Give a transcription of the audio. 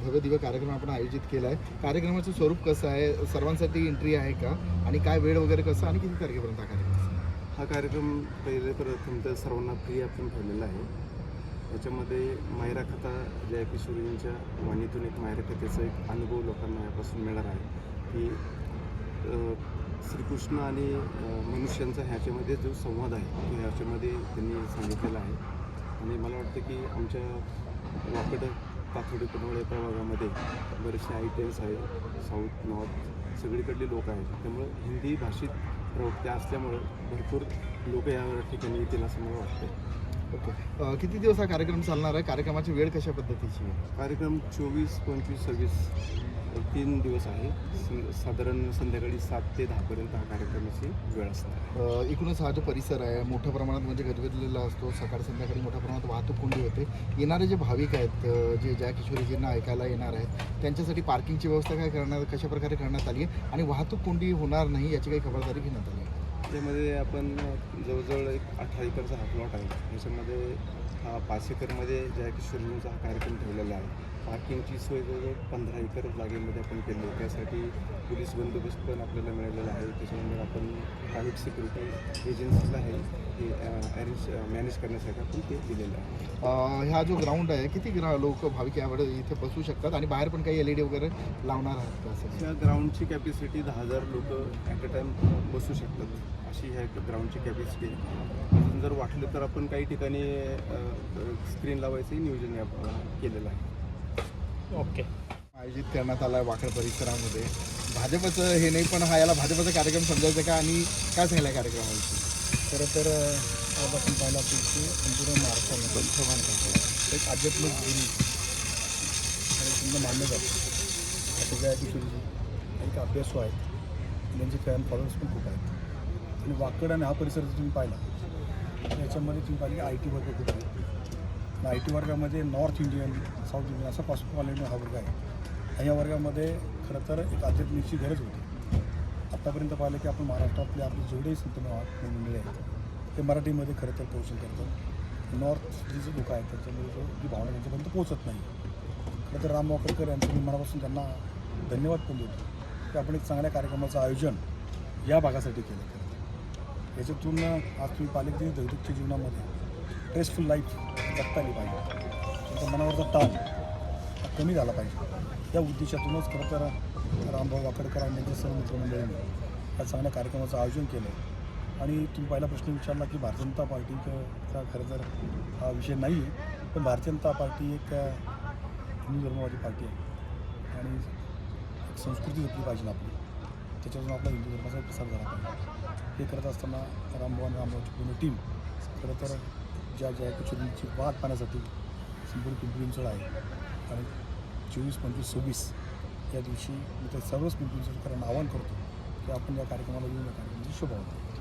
भगदिवा कार्यक्रम आपण आयोजित केला आहे. कार्यक्रमाचं स्वरूप कसं आहे? सर्वांसाठी एंट्री आहे का? आणि काय वेळ वगैरे कसं? आणि किती तारखेपर्यंत हा कार्यक्रम हा कार्यक्रम पहिले तर सर्वांना फ्री आपण ठेवलेला आहे. याच्यामध्ये मायरा कथा जया किशोरींच्या वाणीतून एक मायरा कथेचा एक अनुभव लोकांना यापासून मिळणार आहे. की श्रीकृष्ण आणि मनुष्यांचा ह्याच्यामध्ये जो संवाद आहे तो ह्याच्यामध्ये त्यांनी सांगितलेला आहे. आणि मला वाटतं की आमच्या वाकड पाथोडी पनवळे प्रभागामध्ये बरेचसे आयटेम्स आहे साऊथ नॉर्थ सगळीकडले लोक आहेत. त्यामुळं हिंदी भाषेत प्रवृत्त्या असल्यामुळं भरपूर लोक या ठिकाणी येतील असं मला वाटतं ओके अ, किती दिवस हा कार्यक्रम चालणार आहे? कार्यक्रमाची वेळ कशा पद्धतीची आहे? कार्यक्रम चोवीस पंचवीस सव्वीस तीन दिवस आहे. सं- साधारण संध्याकाळी सात ते दहापर्यंत हा कार्यक्रमाची वेळ असणार अ, एकूणच हा जो परिसर आहे मोठ्या प्रमाणात म्हणजे गजबजलेला असतो. सकाळ संध्याकाळी मोठ्या प्रमाणात वाहतूक कोंडी होते. येणारे जे भाविक आहेत अ, जे जया किशोरीजींना ऐकायला येणार आहेत त्यांच्यासाठी पार्किंगची व्यवस्था काय करणार कशा प्रकारे करण्यात आली आहे? आणि वाहतूक कोंडी होणार नाही याची काही खबरदारी घेण्यात आली आहे. त्यामध्ये आपण जवळजवळ एक अठरा एकरचा हा प्लॉट आहे. त्याच्यामध्ये हा पाच एकरमध्ये जया किशोरींचा हा कार्यक्रम ठेवलेला आहे. पार्किंगची सोय जवळजवळ पंधरा एकर जागेमध्ये आपण केली आहे. त्यासाठी पोलीस बंदोबस्त पण आपल्याला मिळालेला आहे. त्याच्यानंतर आपण प्रायव्हेट सिक्युरिटी एजन्सीज आहे. हे अरेंज मॅनेज करण्यासाठी आपण ते दिलेलं आहे. अ, हा जो ग्राउंड आहे किती ग्रा लोक भाविक यावेळी इथे बसू शकतात आणि बाहेर पण काही एल ई डी वगैरे लावणार आहात का असं? या ग्राउंडची कॅपॅसिटी दहा हजार लोक ॲट अ टाईम बसू शकतात अशी ह्या ग्राउंडची कॅपॅसिटी अजून जर वाटलं तर आपण काही ठिकाणी स्क्रीन लावायचंही नियोजन या केलेलं आहे. ओके. आयोजित करण्यात आला आहे वाकड परिसरामध्ये. भाजपचं हे नाही पण हा याला भाजपचा कार्यक्रम समजायचा का? आणि काय सांगितलं कार्यक्रमाविषयी? खरं तर आज आपण पाहिलं असेल की संपूर्ण महाराष्ट्रामध्ये एक आध्यात्मिक गुरु आणि त्यांना मानलं जातं आता जया एक अभ्यासू आहेत त्यांचे फॅन फॉलोअर्स पण खूप आहेत. आणि वाकड आणि हा परिसर जर तुम्ही पाहिला याच्यामध्ये तुम्ही पाहिलं की आय टी वर्ग खूप आहे. आय टी वर्गामध्ये नॉर्थ इंडियन साऊथ इंडियन असा कॉस्मोपॉलिटन हा वर्ग आहे. आणि या वर्गामध्ये खरं तर एक आध्यात्मिकची गरज होती. आत्तापर्यंत पाहिलं की आपण महाराष्ट्रातले आपले जेवढे संत मंडळी आहेत ते मराठीमध्ये खरं तर पोषण करतात. नॉर्थ जे जे लोक आहेत त्याच्यामुळे जो जी भावना त्यांच्यापर्यंत पोहोचत नाही. खरं तर राम वाकडकर यांचं मी मनापासून त्यांना धन्यवाद पण देतो की आपण एक चांगल्या कार्यक्रमाचं आयोजन या भागासाठी केलं खरं तर. याच्यातून आज तुम्ही पाहिले की दैनिकच्या जीवनामध्ये स्ट्रेसफुल लाईफ जगता आली पाहिजे. त्यांचा मनावरचा ताण कमी झाला पाहिजे. या उद्देशातूनच खरं तर रामभाऊ वाकडकर आणि त्यांच्या सर्व मित्रमंडळींनी या चांगल्या कार्यक्रमाचं आयोजन केलं. आणि तुम्ही पहिला प्रश्न विचारला की भारतीय जनता पार्टीचा खरं तर हा विषय नाही आहे पण भारतीय जनता पार्टी एक हिंदू धर्मवादी पार्टी आहे. आणि एक संस्कृती जपली पाहिजे आपली. त्याच्यातून आपला हिंदू धर्माचा प्रसार झाला पाहिजे. हे करत असताना रामभवन रामभावची पूर्ण टीम खरं तर ज्या ज्या कुचुरींची वाद पाहण्यासाठी संपूर्ण पिंपरी आहे. आणि चोवीस पंचवीस सव्वीस या दिवशी मी ते सर्वच पिंपरी आवाहन करतो की आपण या कार्यक्रमाला येऊन या कार्यक्रमाची म्हणजे शोभा होतो